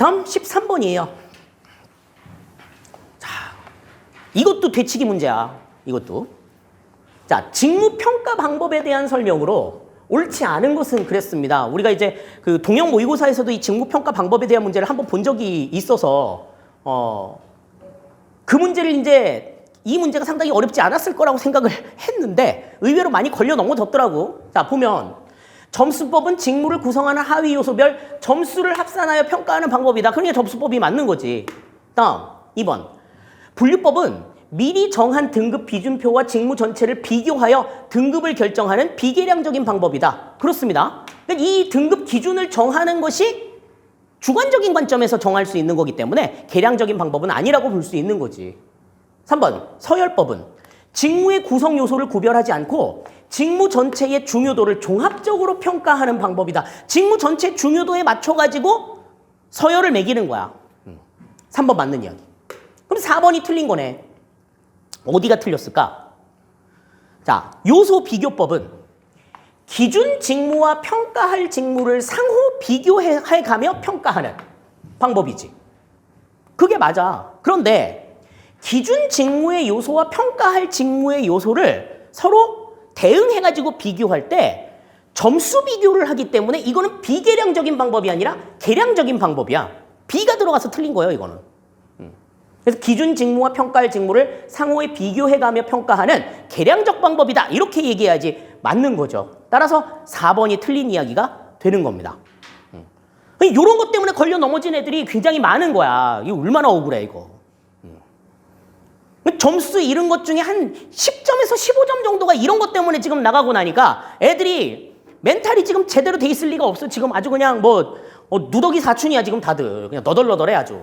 다음 13번이에요. 자, 이것도 되치기 문제야. 이것도. 자, 직무 평가 방법에 대한 설명으로 옳지 않은 것은 그랬습니다. 우리가 이제 그 동영 모의고사에서도 이 직무 평가 방법에 대한 문제를 한번 본 적이 있어서 어, 그 문제를 이제 이 문제가 상당히 어렵지 않았을 거라고 생각을 했는데 의외로 많이 걸려 넘어졌더라고. 자, 보면 점수법은 직무를 구성하는 하위 요소별 점수를 합산하여 평가하는 방법이다. 그러니까 점수법이 맞는 거지. 다음 2번. 분류법은 미리 정한 등급 비준표와 직무 전체를 비교하여 등급을 결정하는 비계량적인 방법이다. 그렇습니다. 그러니까 이 등급 기준을 정하는 것이 주관적인 관점에서 정할 수 있는 거기 때문에 계량적인 방법은 아니라고 볼 수 있는 거지. 3번 서열법은 직무의 구성 요소를 구별하지 않고 직무 전체의 중요도를 종합적으로 평가하는 방법이다. 직무 전체 중요도에 맞춰가지고 서열을 매기는 거야. 음. 3번 맞는 이야기. 그럼 4번이 틀린 거네. 어디가 틀렸을까? 자, 요소 비교법은 기준 직무와 평가할 직무를 상호 비교해 가며 평가하는 방법이지. 그게 맞아. 그런데 기준 직무의 요소와 평가할 직무의 요소를 서로 대응해가지고 비교할 때 점수 비교를 하기 때문에 이거는 비계량적인 방법이 아니라 계량적인 방법이야. 비가 들어가서 틀린 거예요, 이거는. 음. 그래서 기준 직무와 평가할 직무를 상호에 비교해가며 평가하는 계량적 방법이다. 이렇게 얘기해야지 맞는 거죠. 따라서 4번이 틀린 이야기가 되는 겁니다. 이런 것 때문에 걸려 넘어진 애들이 굉장히 많은 거야. 이거 얼마나 억울해, 이거. 점수 이런 것 중에 한 10점에서 15점 정도가 이런 것 때문에 지금 나가고 나니까 애들이 멘탈이 지금 제대로 돼 있을 리가 없어. 지금 아주 그냥 뭐 어, 누더기 사춘이야 지금 다들 그냥 너덜너덜해 아주.